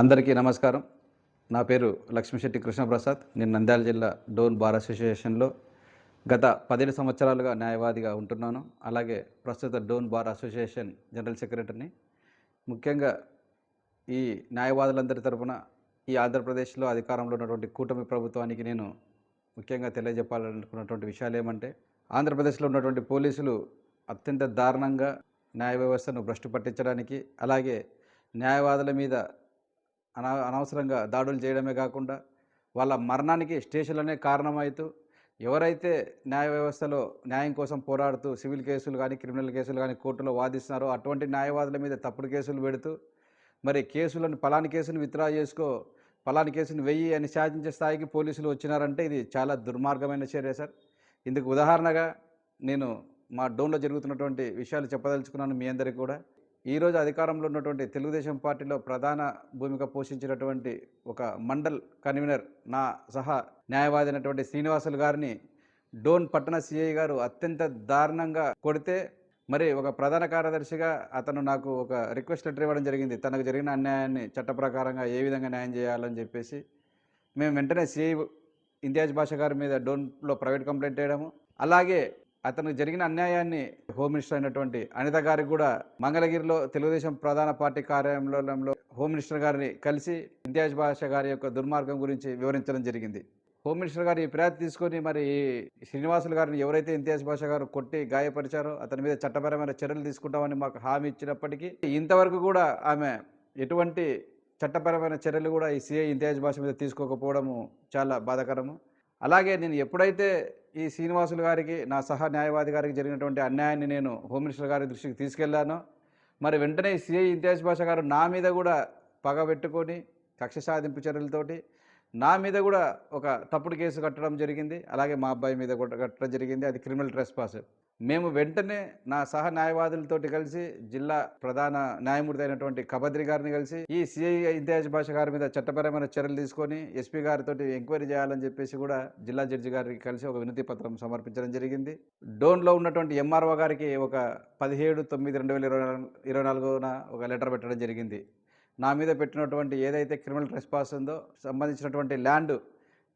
అందరికీ నమస్కారం. నా పేరు లక్ష్మీశెట్టి కృష్ణప్రసాద్. నేను నంద్యాల జిల్లా డోన్ బార్ అసోసియేషన్లో గత పదిహేను సంవత్సరాలుగా న్యాయవాదిగా ఉంటున్నాను. అలాగే ప్రస్తుత డోన్ బార్ అసోసియేషన్ జనరల్ సెక్రటరీని. ముఖ్యంగా ఈ న్యాయవాదులందరి తరపున ఈ ఆంధ్రప్రదేశ్లో అధికారంలో ఉన్నటువంటి కూటమి ప్రభుత్వానికి నేను ముఖ్యంగా తెలియజెప్పాలనుకున్నటువంటి విషయాలు ఏమంటే ఆంధ్రప్రదేశ్లో ఉన్నటువంటి పోలీసులు అత్యంత దారుణంగా న్యాయ వ్యవస్థను భ్రష్టు పట్టించడానికి అలాగే న్యాయవాదుల మీద అనా అనవసరంగా దాడులు చేయడమే కాకుండా వాళ్ళ మరణానికి స్టేషన్లనే కారణమవుతూ ఎవరైతే న్యాయ వ్యవస్థలో న్యాయం కోసం పోరాడుతూ సివిల్ కేసులు కానీ క్రిమినల్ కేసులు కానీ కోర్టులో వాదిస్తున్నారో అటువంటి న్యాయవాదుల మీద తప్పుడు కేసులు పెడుతూ మరి కేసులను పలాని కేసును విత్డ్రా చేసుకో పలాని కేసును వెయ్యి అని శాసించే స్థాయికి పోలీసులు వచ్చినారంటే ఇది చాలా దుర్మార్గమైన చర్య సార్. ఇందుకు ఉదాహరణగా నేను మా డోన్లో జరుగుతున్నటువంటి విషయాలు చెప్పదలుచుకున్నాను మీ అందరికీ కూడా. ఈరోజు అధికారంలో ఉన్నటువంటి తెలుగుదేశం పార్టీలో ప్రధాన భూమిక పోషించినటువంటి ఒక మండల్ కన్వీనర్ నా సహా న్యాయవాది అయినటువంటి శ్రీనివాసులు గారిని డోన్ పట్టణ సిఐ గారు అత్యంత దారుణంగా కొడితే మరి ఒక ప్రధాన కార్యదర్శిగా అతను నాకు ఒక రిక్వెస్ట్ లెటర్ ఇవ్వడం జరిగింది. తనకు జరిగిన అన్యాయాన్ని చట్ట ప్రకారంగా ఏ విధంగా న్యాయం చేయాలని చెప్పేసి మేము వెంటనే సిఐ ఇంతియాజ్ భాష గారి మీద డోన్లో ప్రైవేట్ కంప్లైంట్ చేయడము అలాగే అతనికి జరిగిన అన్యాయాన్ని హోమ్ మినిస్టర్ అయినటువంటి అనిత గారికి కూడా మంగళగిరిలో తెలుగుదేశం ప్రధాన పార్టీ కార్యాలయంలో హోమ్ మినిస్టర్ గారిని కలిసి ఇంతియాజ్ భాష గారి యొక్క దుర్మార్గం గురించి వివరించడం జరిగింది. హోమ్ మినిస్టర్ గారు ఈ ఫిర్యాదు తీసుకొని మరి ఈ శ్రీనివాసులు గారిని ఎవరైతే ఇంతియాజ్ భాష గారు కొట్టి గాయపరిచారో అతని మీద చట్టపరమైన చర్యలు తీసుకుంటామని మాకు హామీ ఇచ్చినప్పటికీ ఇంతవరకు కూడా ఆమె ఎటువంటి చట్టపరమైన చర్యలు కూడా ఈ సిఐ ఇంతియాజ్ భాష మీద తీసుకోకపోవడము చాలా బాధాకరము. అలాగే నేను ఎప్పుడైతే ఈ శ్రీనివాసులు గారికి నా సహా న్యాయవాది గారికి జరిగినటువంటి అన్యాయాన్ని నేను హోమ్ మినిస్టర్ గారి దృష్టికి తీసుకెళ్ళానో మరి వెంటనే సిఐ ఇంతియాజ్ భాష గారు నా మీద కూడా పగ పెట్టుకొని కక్ష సాధింపు చర్యలతోటి నా మీద కూడా ఒక తప్పుడు కేసు కట్టడం జరిగింది. అలాగే మా అబ్బాయి మీద కూడా కట్టడం జరిగింది. అది క్రిమినల్ ట్రెస్ పాస్ మేము వెంటనే నా సహ న్యాయవాదులతోటి కలిసి జిల్లా ప్రధాన న్యాయమూర్తి అయినటువంటి కబద్రి గారిని కలిసి ఈ సిఐ ఇంతియాజ్ భాష గారి మీద చట్టపరమైన చర్యలు తీసుకొని ఎస్పీ గారితో ఎంక్వైరీ చేయాలని చెప్పేసి కూడా జిల్లా జడ్జి గారికి కలిసి ఒక వినతి పత్రం సమర్పించడం జరిగింది. డోన్లో ఉన్నటువంటి ఎంఆర్ఓ గారికి ఒక పదిహేడు తొమ్మిది రెండు వేల ఇరవై ఇరవై నాలుగున ఒక లెటర్ పెట్టడం జరిగింది. నా మీద పెట్టినటువంటి ఏదైతే క్రిమినల్ ట్రెస్పాస్ ఉందో సంబంధించినటువంటి ల్యాండ్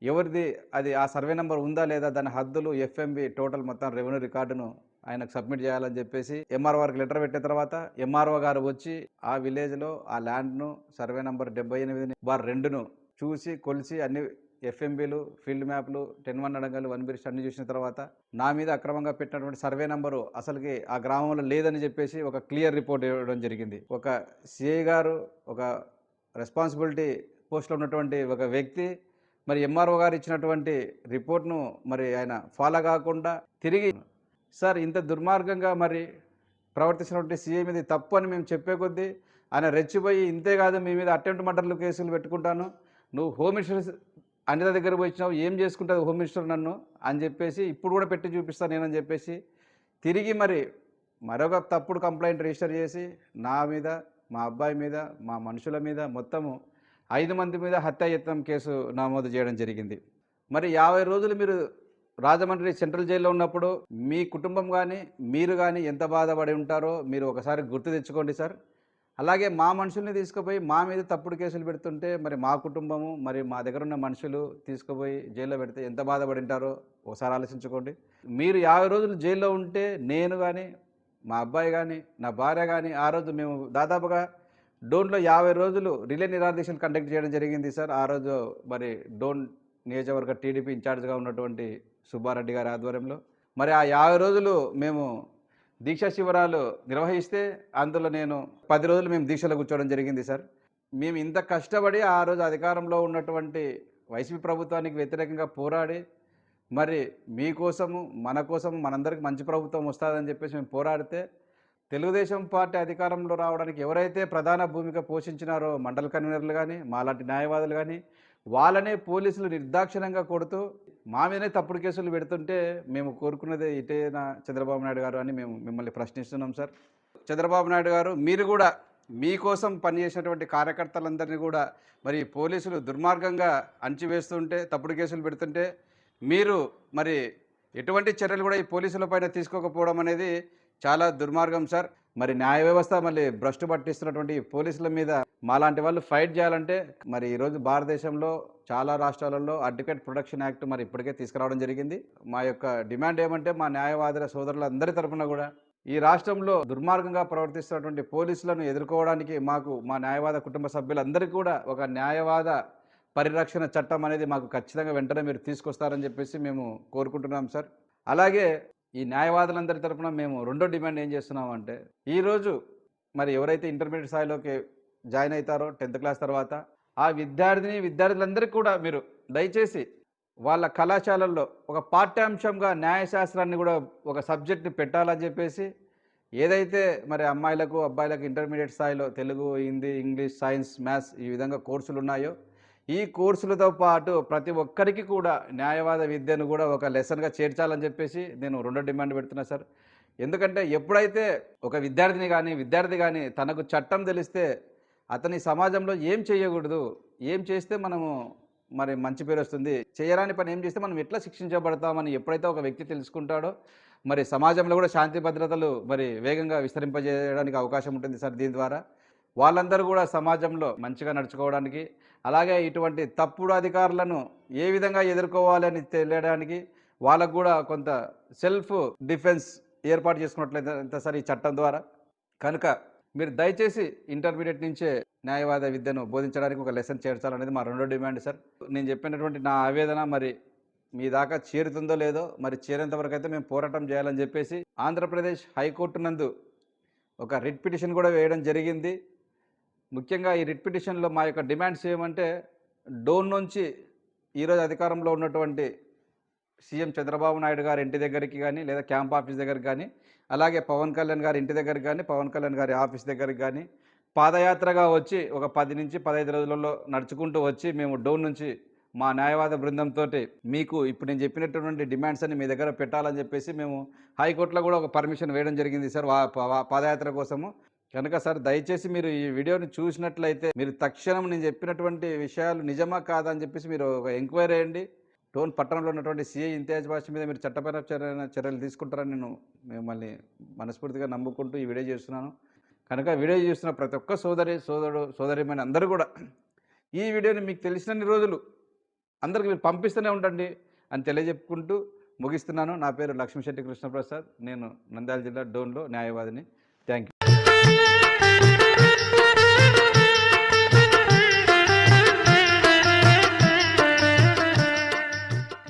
ఎవరిది అది ఆ సర్వే నెంబర్ ఉందా లేదా దాని హద్దులు ఎఫ్ఎంబి టోటల్ మొత్తం రెవెన్యూ రికార్డును ఆయనకు సబ్మిట్ చేయాలని చెప్పేసి ఎంఆర్ఓ గారికి లెటర్ పెట్టిన తర్వాత ఎంఆర్ఓ గారు వచ్చి ఆ విలేజ్లో ఆ ల్యాండ్ను సర్వే నెంబర్ డెబ్బై ఎనిమిదిని బార్ రెండును చూసి కొలిసి అన్ని ఎఫ్ఎంబీలు ఫీల్డ్ మ్యాప్లు టెన్ వన్ అడగలు వన్ బిరిస్ట్ అన్ని చూసిన తర్వాత నా మీద అక్రమంగా పెట్టినటువంటి సర్వే నెంబరు అసలుకి ఆ గ్రామంలో లేదని చెప్పేసి ఒక క్లియర్ రిపోర్ట్ ఇవ్వడం జరిగింది. ఒక సిఐ గారు ఒక రెస్పాన్సిబిలిటీ పోస్ట్లో ఉన్నటువంటి ఒక వ్యక్తి మరి ఎంఆర్ఓ గారు ఇచ్చినటువంటి రిపోర్ట్ను మరి ఆయన ఫాలో కాకుండా తిరిగి సార్ ఇంత దుర్మార్గంగా మరి ప్రవర్తించినటువంటి సీఎం ఇది తప్పు అని మేము చెప్పే కొద్దీ ఆయన రెచ్చిపోయి ఇంతే కాదు మీ మీద అటెంప్ట్ మర్డర్లు కేసులు పెట్టుకుంటాను. నువ్వు హోమ్ మినిస్టర్ అనిత దగ్గర వచ్చినావు ఏం చేసుకుంటుంది హోమ్ మినిస్టర్ నన్ను అని చెప్పేసి ఇప్పుడు కూడా పెట్టి చూపిస్తాను నేనని చెప్పేసి తిరిగి మరి మరొక తప్పుడు కంప్లైంట్ రిజిస్టర్ చేసి నా మీద మా అబ్బాయి మీద మా మనుషుల మీద మొత్తము ఐదు మంది మీద హత్యాయత్నం కేసు నమోదు చేయడం జరిగింది. మరి యాభై రోజులు మీరు రాజమండ్రి సెంట్రల్ జైల్లో ఉన్నప్పుడు మీ కుటుంబం కానీ మీరు కానీ ఎంత బాధపడి ఉంటారో మీరు ఒకసారి గుర్తు తెచ్చుకోండి సార్. అలాగే మా మనుషుల్ని తీసుకుపోయి మా మీద తప్పుడు కేసులు పెడుతుంటే మరి మా కుటుంబము మరి మా దగ్గర ఉన్న మనుషులు తీసుకుపోయి జైల్లో పెడితే ఎంత బాధపడి ఉంటారో ఒకసారి ఆలోచించుకోండి. మీరు యాభై రోజులు జైల్లో ఉంటే నేను కానీ మా అబ్బాయి కానీ నా భార్య కానీ ఆ రోజు మేము దాదాపుగా డోన్లో యాభై రోజులు రిలే నిరాదీక్షలు కండక్ట్ చేయడం జరిగింది సార్. ఆ రోజు మరి డోన్ నియోజకవర్గ టీడీపీ ఇన్ఛార్జ్గా ఉన్నటువంటి సుబ్బారెడ్డి గారి ఆధ్వర్యంలో. మరి ఆ యాభై రోజులు మేము దీక్షా శిబిరాలు నిర్వహిస్తే అందులో నేను పది రోజులు మేము దీక్షలో కూర్చోవడం జరిగింది సార్. మేము ఇంత కష్టపడి ఆ రోజు అధికారంలో ఉన్నటువంటి వైసీపీ ప్రభుత్వానికి వ్యతిరేకంగా పోరాడి మరి మీకోసము మన కోసము మనందరికి మంచి ప్రభుత్వం వస్తుందని చెప్పేసి మేము పోరాడితే తెలుగుదేశం పార్టీ అధికారంలో రావడానికి ఎవరైతే ప్రధాన భూమిక పోషించినారో మండల కన్వీనర్లు కానీ మాలాంటి న్యాయవాదులు కానీ వాళ్ళనే పోలీసులు నిర్దాక్షిణంగా కొడుతూ మా మీదనే తప్పుడు కేసులు పెడుతుంటే మేము కోరుకున్నదే ఇటేనా చంద్రబాబు నాయుడు గారు అని మేము మిమ్మల్ని ప్రశ్నిస్తున్నాం సార్. చంద్రబాబు నాయుడు గారు మీరు కూడా మీకోసం పనిచేసినటువంటి కార్యకర్తలందరినీ కూడా మరి పోలీసులు దుర్మార్గంగా అణచివేస్తుంటే తప్పుడు కేసులు పెడుతుంటే మీరు మరి ఎటువంటి చర్యలు కూడా ఈ పోలీసుల పైన తీసుకోకపోవడం అనేది చాలా దుర్మార్గం సార్. మరి న్యాయ వ్యవస్థ మళ్ళీ భ్రష్టు పట్టిస్తున్నటువంటి పోలీసుల మీద మాలాంటి వాళ్ళు ఫైట్ చేయాలంటే మరి ఈరోజు భారతదేశంలో చాలా రాష్ట్రాలలో అడ్వకేట్ ప్రొటెక్షన్ యాక్ట్ మరి ఇప్పటికే తీసుకురావడం జరిగింది. మా యొక్క డిమాండ్ ఏమంటే మా న్యాయవాదుల సోదరులందరి తరఫున కూడా ఈ రాష్ట్రంలో దుర్మార్గంగా ప్రవర్తిస్తున్నటువంటి పోలీసులను ఎదుర్కోవడానికి మాకు మా న్యాయవాద కుటుంబ సభ్యులందరికీ కూడా ఒక న్యాయవాద పరిరక్షణ చట్టం అనేది మాకు ఖచ్చితంగా వెంటనే మీరు తీసుకొస్తారని చెప్పేసి మేము కోరుకుంటున్నాం సార్. అలాగే ఈ న్యాయవాదులందరి తరఫున మేము రెండో డిమాండ్ ఏం చేస్తున్నామంటే ఈరోజు మరి ఎవరైతే ఇంటర్మీడియట్ స్థాయిలోకి జాయిన్ అవుతారో టెన్త్ క్లాస్ తర్వాత ఆ విద్యార్థిని విద్యార్థులందరికీ కూడా మీరు దయచేసి వాళ్ళ కళాశాలల్లో ఒక పాఠ్యాంశంగా న్యాయశాస్త్రాన్ని కూడా ఒక సబ్జెక్ట్ని పెట్టాలని చెప్పేసి ఏదైతే మరి అమ్మాయిలకు అబ్బాయిలకు ఇంటర్మీడియట్ స్థాయిలో Telugu Hindi English science maths ఈ విధంగా కోర్సులు ఉన్నాయో ఈ కోర్సులతో పాటు ప్రతి ఒక్కరికి కూడా న్యాయవాద విద్యను కూడా ఒక లెసన్గా చేర్చాలని చెప్పేసి నేను రెండో డిమాండ్ పెడుతున్నా సార్. ఎందుకంటే ఎప్పుడైతే ఒక విద్యార్థిని కానీ విద్యార్థి కానీ తనకు చట్టం తెలిస్తే అతని సమాజంలో ఏం చేయకూడదు ఏం చేస్తే మనము మరి మంచి పేరు వస్తుంది చేయరాని పని ఏం చేస్తే మనం ఎట్లా శిక్షించబడతామని ఎప్పుడైతే ఒక వ్యక్తి తెలుసుకుంటాడో మరి సమాజంలో కూడా శాంతి భద్రతలు మరి వేగంగా విస్తరింపజేయడానికి అవకాశం ఉంటుంది సార్ దీని ద్వారా. వాళ్ళందరూ కూడా సమాజంలో మంచిగా నడుచుకోవడానికి అలాగే ఇటువంటి తప్పుడు అధికారులను ఏ విధంగా ఎదుర్కోవాలని తెలియడానికి వాళ్ళకు కూడా కొంత సెల్ఫ్ డిఫెన్స్ ఏర్పాటు చేసుకున్నట్లయితే సరే ఈ చట్టం ద్వారా. కనుక మీరు దయచేసి ఇంటర్మీడియట్ నుంచే న్యాయవాద విద్యను బోధించడానికి ఒక లెసన్ చేర్చాలనేది మా రెండో డిమాండ్ సార్. నేను చెప్పినటువంటి నా ఆవేదన మరి మీ దాకా చేరుతుందో లేదో మరి చేరేంత వరకు అయితే మేము పోరాటం చేయాలని చెప్పేసి ఆంధ్రప్రదేశ్ హైకోర్టు నందు ఒక రిట్ పిటిషన్ కూడా వేయడం జరిగింది. ముఖ్యంగా ఈ రిట్ పిటిషన్లో మా యొక్క డిమాండ్స్ ఏమంటే డోన్ నుంచి ఈరోజు అధికారంలో ఉన్నటువంటి సీఎం చంద్రబాబు నాయుడు గారి ఇంటి దగ్గరికి కానీ లేదా క్యాంప్ ఆఫీస్ దగ్గరికి కానీ అలాగే పవన్ కళ్యాణ్ గారి ఇంటి దగ్గరికి కానీ పవన్ కళ్యాణ్ గారి ఆఫీస్ దగ్గరికి కానీ పాదయాత్రగా వచ్చి ఒక పది నుంచి పదహైదు రోజులలో నడుచుకుంటూ వచ్చి మేము డోన్ నుంచి మా న్యాయవాద బృందంతో మీకు ఇప్పుడు నేను చెప్పినటువంటి డిమాండ్స్ అన్ని మీ దగ్గర పెట్టాలని చెప్పేసి మేము హైకోర్టులో కూడా ఒక పర్మిషన్ వేయడం జరిగింది సార్. పాదయాత్ర కోసము. కనుక సార్ దయచేసి మీరు ఈ వీడియోని చూసినట్లయితే మీరు తక్షణం నేను చెప్పినటువంటి విషయాలు నిజమా కాదా అని చెప్పేసి మీరు ఒక ఎంక్వైరీ చేయండి. టోన్ పట్టణంలో ఉన్నటువంటి సిఐ ఇంతియాజ్ భాష మీద మీరు చట్టపర చర్య చర్యలు తీసుకుంటారని నేను మిమ్మల్ని మనస్ఫూర్తిగా నమ్ముకుంటూ ఈ వీడియో చేస్తున్నాను. కనుక వీడియో చూస్తున్న ప్రతి ఒక్క సోదరి సోదరుడు సోదరిమైన అందరూ కూడా ఈ వీడియోని మీకు తెలిసినన్ని రోజులు అందరికి మీరు పంపిస్తూనే ఉండండి అని తెలియజెప్పుకుంటూ ముగిస్తున్నాను. నా పేరు లక్ష్మీశెట్టి కృష్ణప్రసాద్. నేను నంద్యాల జిల్లా డోన్లో న్యాయవాదిని.